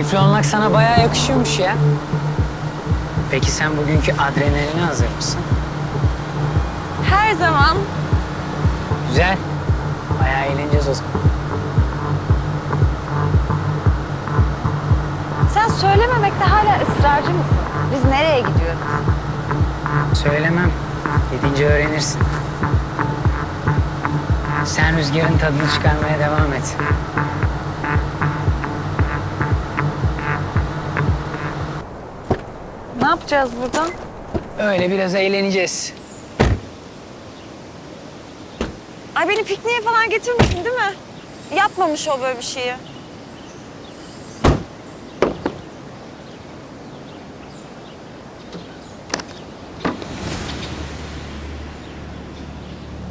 Keyifli olmak sana bayağı yakışıyormuş ya. Peki sen bugünkü adrenaline hazır mısın? Her zaman. Güzel. Bayağı eğleneceğiz o zaman. Sen söylememekte hala ısrarcı mısın? Biz nereye gidiyoruz? Söylemem. Gidince öğrenirsin. Sen rüzgarın tadını çıkarmaya devam et. Ne yapacağız burada? Öyle biraz eğleneceğiz. Ay beni pikniğe falan getirmesin değil mi? Yapmamış o böyle bir şeyi.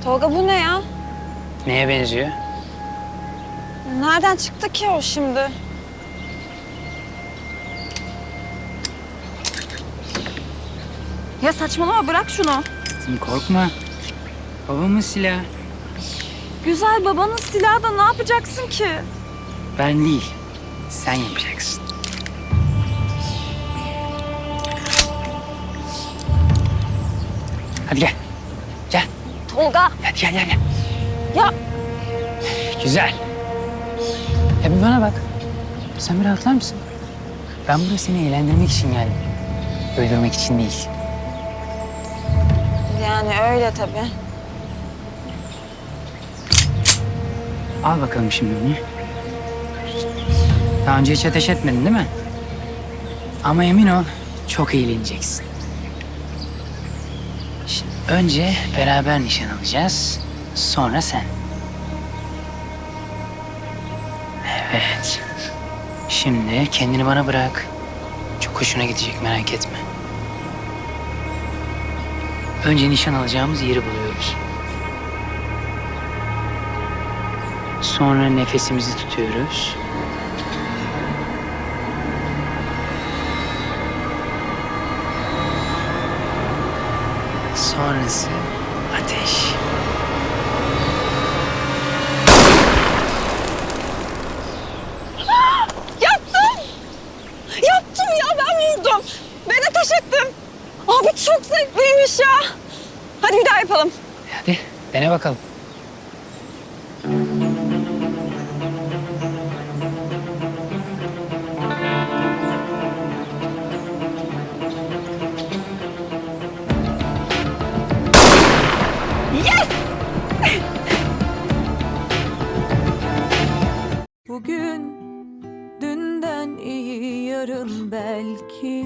Tolga bu ne ya? Neye benziyor? Nereden çıktı ki o şimdi? Ya saçmalama bırak şunu. Kızım korkma. Babamın silahı. Güzel babanın silahı da ne yapacaksın ki? Ben değil. Sen yapacaksın. Hadi gel. Gel. Tolga Hadi gel gel gel. ya Güzel. Ya bir bana bak. Sen bir rahatlar mısın? Ben buraya seni eğlendirmek için geldim. Öldürmek için değil. Yani öyle tabii. Al bakalım şimdi bunu. Daha önce hiç ateş etmedin değil mi? Ama emin ol çok eğleneceksin. Şimdi önce beraber nişan alacağız. Sonra sen. Evet. Şimdi kendini bana bırak. Çok hoşuna gidecek merak etme. Önce nişan alacağımız yeri buluyoruz. Sonra nefesimizi tutuyoruz. Sonrası ateş. Yaptım! Yaptım ya ben vurdum. Ben ateş ettim. Abi çok zevkliymiş ya. Hadi bir daha yapalım. Hadi dene bakalım. Bugün dünden iyi yarın belki